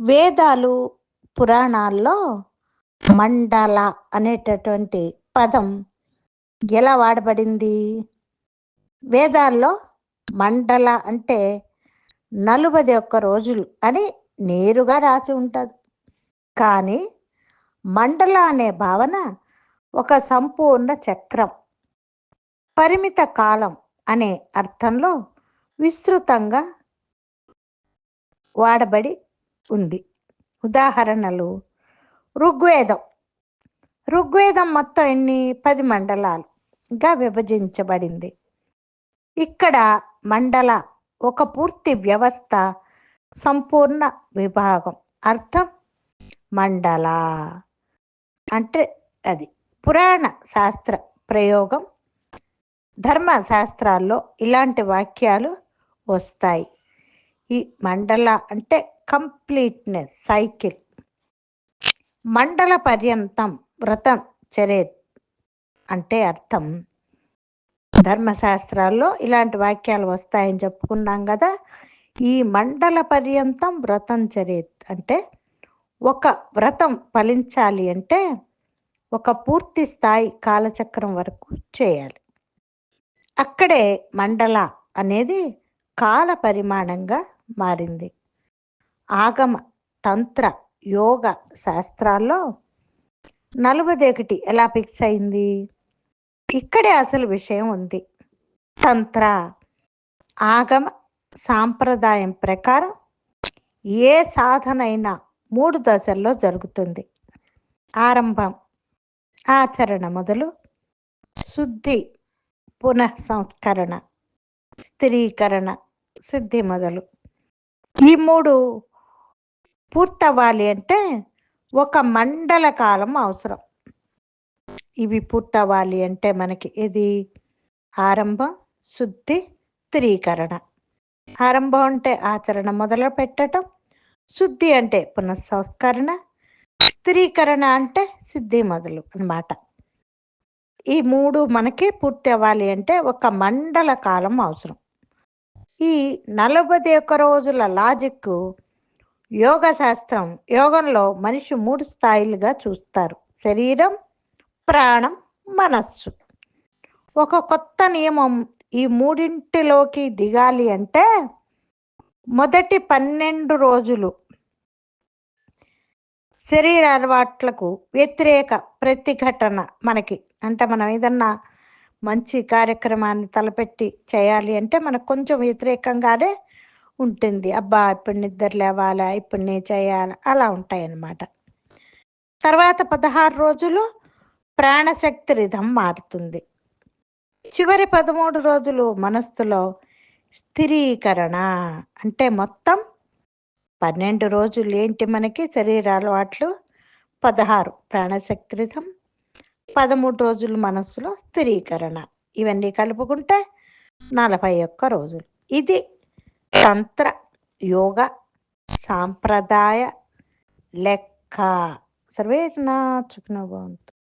వేదాలు పురాణాల్లో మండల అనేటటువంటి పదం ఎలా వాడబడింది? వేదాల్లో మండల అంటే నలభై ఒక్క రోజులు అని నేరుగా రాసి ఉంటుంది. కానీ మండల అనే భావన ఒక సంపూర్ణ చక్రం. పరిమిత కాలం అనే అర్థంలో విస్తృతంగా వాడబడి ఉంది. ఉదాహరణలు. ఋగ్వేదం. ఋగ్వేదం మొత్తం ఎన్ని? పది మండలాలుగా విభజించబడింది. ఇక్కడ మండల ఒక పూర్తి వ్యవస్థ సంపూర్ణ విభాగం. అర్థం? మండల. అంటే అది. పురాణ శాస్త్ర ప్రయోగం. ధర్మశాస్త్రాల్లో ఇలాంటి వాక్యాలు వస్తాయి. ఈ మండల అంటే కంప్లీట్నెస్ సైకిల్. మండల పర్యంతం వ్రతం చరేత్ అంటే అర్థం. ధర్మశాస్త్రాల్లో ఇలాంటి వాక్యాలు వస్తాయని చెప్పుకున్నాం కదా. ఈ మండల పర్యంతం వ్రతం చరేత్ అంటే ఒక వ్రతం ఫలించాలి అంటే ఒక పూర్తి స్థాయి కాలచక్రం వరకు చేయాలి. అక్కడే మండల అనేది కాల పరిమాణంగా మారింది. ఆగమ తంత్ర యోగ శాస్త్రాల్లో నలుబదొకటి ఎలా ఫిక్స్ అయింది? ఇక్కడే అసలు విషయం ఉంది. తంత్ర ఆగమ సాంప్రదాయం ప్రకారం ఏ సాధనైనా మూడు దశల్లో జరుగుతుంది. ఆరంభం ఆచరణ మొదలు శుద్ధి పునః సంస్కరణ స్థిరీకరణ సిద్ధి మొదలు. ఈ మూడు పూర్తవ్వాలి అంటే ఒక మండల కాలం అవసరం. ఇవి పూర్తవ్వాలి అంటే మనకి ఇది ఆరంభం శుద్ధి త్రీకరణ. ఆరంభం అంటే ఆచరణ మొదలు పెట్టడం శుద్ధి అంటే పునఃసంస్కరణ స్థిరీకరణ అంటే సిద్ధి మొదలు అన్నమాట. ఈ మూడు మనకి పూర్తి అవ్వాలి అంటే ఒక మండల కాలం అవసరం. ఈ నలభై ఒక్క రోజుల లాజిక్ యోగ శాస్త్రం. యోగంలో మనిషి మూడు స్థాయిలుగా చూస్తారు. శరీరం ప్రాణం మనస్సు. ఒక కొత్త నియమం ఈ మూడింటిలోకి దిగాలి అంటే మొదటి పన్నెండు రోజులు. శరీర అలవాట్లకు వ్యతిరేక ప్రతిఘటన మనకి. అంటే మనం ఏదన్నా మంచి కార్యక్రమాన్ని తలపెట్టి చేయాలి అంటే మనకు కొంచెం వ్యతిరేకంగానే ఉంటుంది. అబ్బా! ఇప్పుడు నిద్ర లేవాలా? ఇప్పుడు నేను చేయాలా? అలా ఉంటాయి అన్నమాట తర్వాత పదహారు రోజులు ప్రాణశక్తి రిధం మారుతుంది. చివరి పదమూడు రోజులు మనస్సులో స్థిరీకరణ. అంటే మొత్తం పన్నెండు రోజులు ఏంటి మనకి? శరీర అలవాట్లు పదహారు ప్రాణశక్తి రిధం. పదమూడు రోజులు మనస్సులో స్థిరీకరణ. ఇవన్నీ కలుపుకుంటే నలభై ఒక్క రోజులు. ఇది తంత్ర యోగ సాంప్రదాయ లెక్క సర్వేజన చుకున బాగుంది